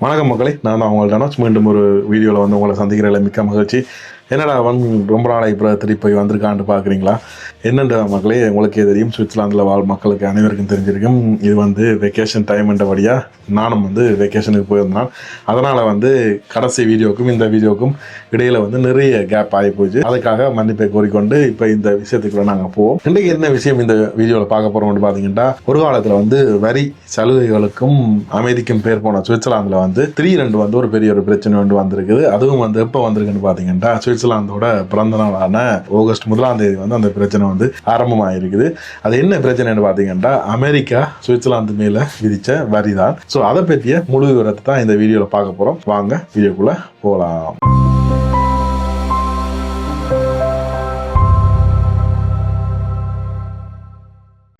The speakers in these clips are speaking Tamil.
வணக்கம் மக்களே. நான் தான் உங்கள்ட்ட மீண்டும் ஒரு வீடியோவில் வந்து உங்களை சந்திக்கிறதில்ல மிக்க மகிழ்ச்சி. என்னடா வந்து ரொம்ப நாளை இப்போ திருப்பி போய் வந்திருக்கான்னு பார்க்குறீங்களா என்னென்ற மக்களே உங்களுக்கே தெரியும் சுவிட்சர்லாந்தில் வாழ் மக்களுக்கு அனைவருக்கும் தெரிஞ்சிருக்கும். இது வந்து வெக்கேஷன் டைம்ன்றபடியாக நானும் வந்து வெக்கேஷனுக்கு போயிருந்தேன். அதனால் வந்து கடைசி வீடியோக்கும் இந்த வீடியோக்கும் இடையில வந்து நிறைய கேப் ஆகி போச்சு. அதுக்காக மன்னிப்பை கோரிக்கொண்டு இப்போ இந்த விஷயத்துக்குள்ளே நாங்கள் போவோம். இன்றைக்கு என்ன விஷயம் இந்த வீடியோவில் பார்க்க போகிறோம்னு பார்த்தீங்கன்னா ஒரு காலத்தில் வந்து வரி சலுகைகளுக்கும் அமைதிக்கும் பேர் போன சுவிட்சர்லாந்தில் வந்து த்ரீ ரெண்டு வந்து ஒரு பெரிய ஒரு பிரச்சனை ஒன்று வந்திருக்குது. அதுவும் வந்து எப்போ வந்திருக்குன்னு பார்த்தீங்கன்னா சுவிட்சர்லாந்தோட பிறந்த நாளான ஆகஸ்ட் முதலாம் தேதி வந்து அந்த பிரச்சனை வந்து ஆரம்பமாயிருக்குது. அது என்ன பிரச்சனைன்னு பார்த்தீங்கன்னா அமெரிக்கா சுவிட்சர்லாந்து மேலே விதிச்ச வரி தான் ஸோ அதை பற்றிய முழு விவரத்தை தான் இந்த வீடியோவில் பார்க்க போகிறோம் வாங்க வீடியோக்குள்ளே போகலாம்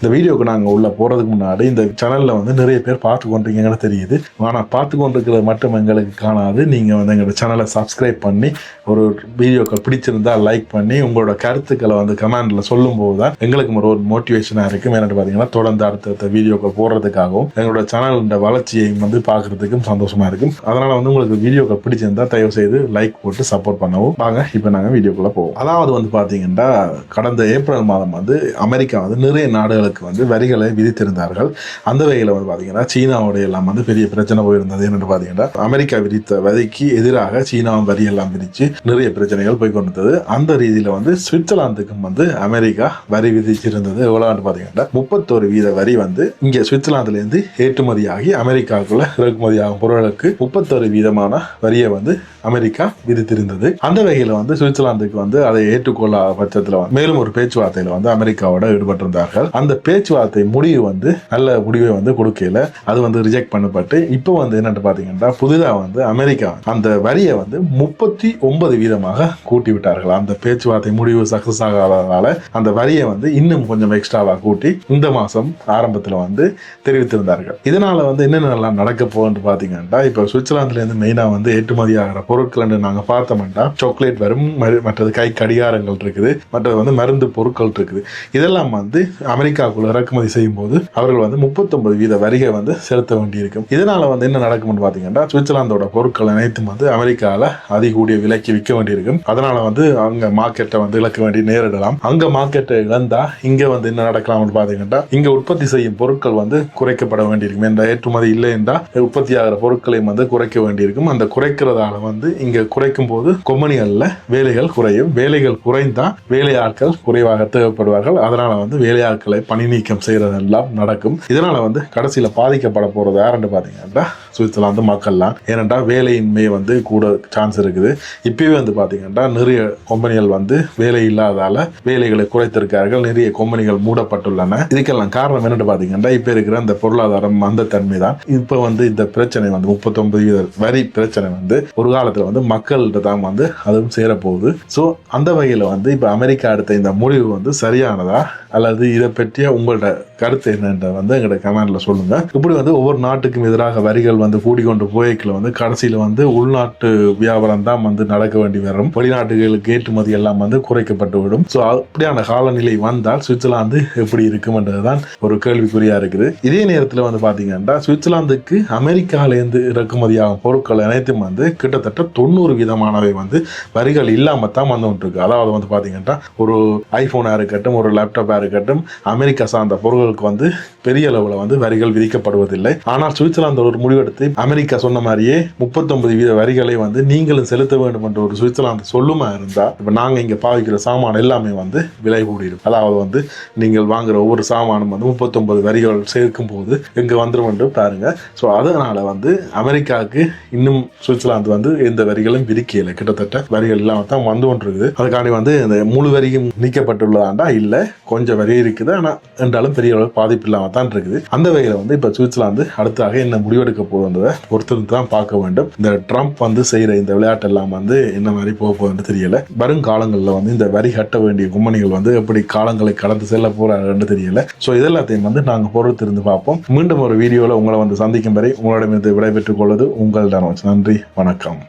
இந்த வீடியோக்கு நாங்கள் உள்ளே போகிறதுக்கு முன்னாடி இந்த சேனலில் வந்து நிறைய பேர் பார்த்து கொண்டிருக்கீங்கன்னு தெரியுது. ஆனால் பார்த்து கொண்டிருக்கிறது மட்டும் எங்களுக்கு காணாது. நீங்கள் வந்து எங்களோட சேனலை சப்ஸ்கிரைப் பண்ணி ஒரு வீடியோக்கள் பிடிச்சிருந்தா லைக் பண்ணி உங்களோட கருத்துக்களை வந்து கமெண்டில் சொல்லும்போது தான் எங்களுக்கு ஒரு மோட்டிவேஷனாக இருக்கும். என்னென்னு பார்த்தீங்கன்னா தொடர்ந்து அடுத்தடுத்த வீடியோக்கள் போடுறதுக்காகவும் எங்களோட சேனலோட வளர்ச்சியையும் வந்து பார்க்குறதுக்கும் சந்தோஷமாக இருக்கும். அதனால் வந்து உங்களுக்கு வீடியோக்கள் பிடிச்சிருந்தா தயவு செய்து லைக் போட்டு சப்போர்ட் பண்ணவும். வாங்க இப்போ நாங்கள் வீடியோக்குள்ளே போவோம். அதாவது வந்து பார்த்தீங்கன்னா கடந்த ஏப்ரல் மாதம் வந்து அமெரிக்கா வந்து நிறைய நாடுகளுக்கு வந்து வரிகளை விதித்திருந்தார்கள். அந்த வகையில் வந்து பார்த்தீங்கன்னா சீனாவுடைய எல்லாம் வந்து பெரிய பிரச்சனை போயிருந்தது என்னென்னு பார்த்தீங்கன்னா அமெரிக்கா விதித்த வரிக்கு எதிராக சீனாவும் வரி எல்லாம் விதித்து நிறைய பிரச்சனைகள் போய் கொண்டிருந்தது. அந்த ரீதியில் வந்து சுவிட்சர்லாந்துக்கும் வந்து அமெரிக்கா வரி விதிச்சிருந்தது எவ்வளோன்னு பார்த்தீங்கன்னா முப்பத்தோரு வீத வரி வந்து இங்கே சுவிட்சர்லாந்துலேருந்து ஏற்றுமதியாகி அமெரிக்காவுக்குள்ள இறக்குமதி ஆகும் பொருட்களுக்கு முப்பத்தொரு வீதமான வரியை வந்து அமெரிக்கா விதித்திருந்தது. அந்த வகையில் வந்து சுவிட்சர்லாந்துக்கு வந்து அதை ஏற்றுக்கொள்ளாத பட்சத்தில் மேலும் ஒரு பேச்சுவார்த்தையில் வந்து அமெரிக்காவோட ஈடுபட்டிருந்தார்கள். அந்த பேச்சுவார்த்தை முடிவு வந்து நல்ல முடிவை வந்து கொடுக்கல. அது வந்து ரிஜெக்ட் பண்ணப்பட்டு இப்போ வந்து என்னன்னு பார்த்தீங்கன்னா புதிதாக வந்து அமெரிக்கா அந்த வரியை வந்து முப்பத்தி ஒன்பது வீதமாக கூட்டி விட்டார்கள். அந்த பேச்சுவார்த்தை முடிவு சக்சஸ் ஆகாததால அந்த வரியை வந்து இன்னும் கொஞ்சம் எக்ஸ்ட்ராவாக கூட்டி இந்த மாதம் ஆரம்பத்தில் வந்து தெரிவித்திருந்தார்கள். இதனால் வந்து என்னென்னலாம் நடக்க போகுதுன்னு பார்த்தீங்கன்னா இப்போ சுவிட்சர்லாந்துலேருந்து மெயினாக வந்து ஏற்றுமதி ஆகிற பொருட்கள் நாங்கள் பார்த்தோம்னா சாக்லேட் வரும் மற்றது கை கடிகாரங்கள் இருக்குது மற்றது வந்து மருந்து பொருட்கள் இருக்குது. இதெல்லாம் வந்து அமெரிக்கா அமெரிக்காவுக்குள்ள இறக்குமதி செய்யும் போது அவர்கள் வந்து முப்பத்தொன்பது வீத வரிகை வந்து செலுத்த வேண்டியிருக்கும். இதனால வந்து என்ன நடக்கும்னு பார்த்தீங்கன்னா சுவிட்சர்லாந்தோட பொருட்கள் அனைத்தும் வந்து அமெரிக்காவில் அதிக கூடிய விலைக்கு விற்க வேண்டியிருக்கும். அதனால வந்து அங்க மார்க்கெட்டை வந்து இழக்க வேண்டி நேரிடலாம். அங்க மார்க்கெட்டை இழந்தா இங்க வந்து என்ன நடக்கலாம்னு பார்த்தீங்கன்னா இங்க உற்பத்தி செய்யும் பொருட்கள் வந்து குறைக்கப்பட வேண்டியிருக்கும். என்ற ஏற்றுமதி இல்லை என்றால் உற்பத்தி ஆகிற பொருட்களையும் வந்து குறைக்க வேண்டியிருக்கும். அந்த குறைக்கிறதால வந்து இங்க குறைக்கும் போது கொம்பனிகளில் வேலைகள் குறையும். வேலைகள் குறைந்தா வேலையாட்கள் குறைவாக தேவைப்படுவார்கள். அதனால வந்து வேலையாட்களை பணி நீக்கம் செய்யறதெல்லாம் நடக்கும். இதனால் வந்து கடைசியில் பாதிக்கப்பட போகிறது யாருன்னு பார்த்தீங்கன்னா சுவிட்சர்லாந்து மக்கள்லாம். ஏனென்றால் வேலையின்மை வந்து கூட சான்ஸ் இருக்குது. இப்போவே வந்து பார்த்தீங்கன்னா நிறைய கம்பெனிகள் வந்து வேலை இல்லாதால வேலைகளை குறைத்திருக்கார்கள் நிறைய கம்பெனிகள் மூடப்பட்டுள்ளன. இதுக்கெல்லாம் காரணம் என்னென்னு பார்த்தீங்கன்னா இப்போ இருக்கிற அந்த பொருளாதாரம் அந்த தன்மை தான். இப்போ வந்து இந்த பிரச்சனை வந்து முப்பத்தொன்பது வரி பிரச்சனை வந்து ஒரு காலத்தில் வந்து மக்கள்கிட்ட தான் வந்து அதுவும் சேரப்போகுது. ஸோ அந்த வகையில் வந்து இப்போ அமெரிக்கா எடுத்த இந்த முடிவு வந்து சரியானதா? அல்லது இதை பற்றி பற்றிய உங்களோட கருத்து என்னன்ற வந்து எங்களோட கமெண்ட்ல சொல்லுங்கள் இப்படி வந்து ஒவ்வொரு நாட்டுக்கும் எதிராக வரிகள் வந்து கூடிக்கொண்டு போய்க்கில் வந்து கடைசியில் வந்து உள்நாட்டு வியாபாரம் தான் வந்து நடக்க வேண்டி வரும். வெளிநாட்டுகளுக்கு ஏற்றுமதி எல்லாம் வந்து குறைக்கப்பட்டு விடும். ஸோ அப்படியான காலநிலை வந்தால் சுவிட்சர்லாந்து எப்படி இருக்கும்ன்றதுதான் ஒரு கேள்விக்குறியாக இருக்குது. இதே நேரத்தில் வந்து பார்த்தீங்கன்னா சுவிட்சர்லாந்துக்கு அமெரிக்காவிலேருந்து இறக்குமதியாகும் பொருட்கள் அனைத்தும் வந்து கிட்டத்தட்ட தொண்ணூறு விதமானவை வந்து வரிகள் இல்லாமல் தான் வந்து இருக்கு அதாவது வந்து பார்த்தீங்கன்னா ஒரு ஐஃபோனாக இருக்கட்டும் ஒரு லேப்டாப்பாக இருக்கட்டும் அமெரிக்க சார்ந்த பொருட்களுக்கு வந்து பெரிய அளவில் வந்து வரிகள் விதிக்கப்படுவதில்லை. ஆனால் சுவிட்சர்லாந்து ஒரு முடிவெடுத்து அமெரிக்கா சொன்ன மாதிரியே முப்பத்தொன்பது வீத வரிகளை வந்து நீங்களும் செலுத்த வேண்டும் என்ற ஒரு சுவிட்சர்லாந்து சொல்லுமா இருந்தால் இப்போ நாங்கள் இங்கே பாவிக்கிற சாமான் எல்லாமே வந்து விலை கூடிடும். அதாவது வந்து நீங்கள் வாங்குற ஒவ்வொரு சாமானும் வந்து முப்பத்தொன்பது வரிகள் சேர்க்கும் போது இங்கே வந்துடும் என்று பாருங்க. ஸோ அதனால் வந்து அமெரிக்காவுக்கு இன்னும் சுவிட்சர்லாந்து வந்து எந்த வரிகளும் விதிக்கலை. கிட்டத்தட்ட வரிகள் இல்லாமல் தான் வந்து கொண்டிருக்குது. அதுக்காண்டி வந்து இந்த முழு வரியும் நீக்கப்பட்டுள்ளதாண்டா? இல்லை கொஞ்சம் வரி இருக்குது. ஆனால் என்றாலும் பெரிய அளவு பாதிப்பு இல்லாமல் தான் இருக்குது. அந்த வகையில் வந்து இப்போ சுவிட்சர்லாந்து அடுத்தாக என்ன முடிவெடுக்க போகுதுன்றதை பொறுத்திருந்து தான் பார்க்க வேண்டும். இந்த ட்ரம்ப் வந்து செய்கிற இந்த விளையாட்டு எல்லாம் வந்து என்ன மாதிரி போக போகுதுன்னு தெரியல. வருங்காலங்களில் வந்து இந்த வரி கட்ட வேண்டிய கும்பனிகள் வந்து எப்படி காலங்களை கடந்து செல்ல போகிறாருன்னு தெரியல. ஸோ இதெல்லாத்தையும் வந்து நாங்கள் பொறுத்திருந்து பார்ப்போம். மீண்டும் ஒரு வீடியோவில் உங்களை வந்து சந்திக்கும் வரை உங்களிடமிருந்து விடைபெற்றுக் கொள்வது உங்கள் தனோஜ் நன்றி வணக்கம்.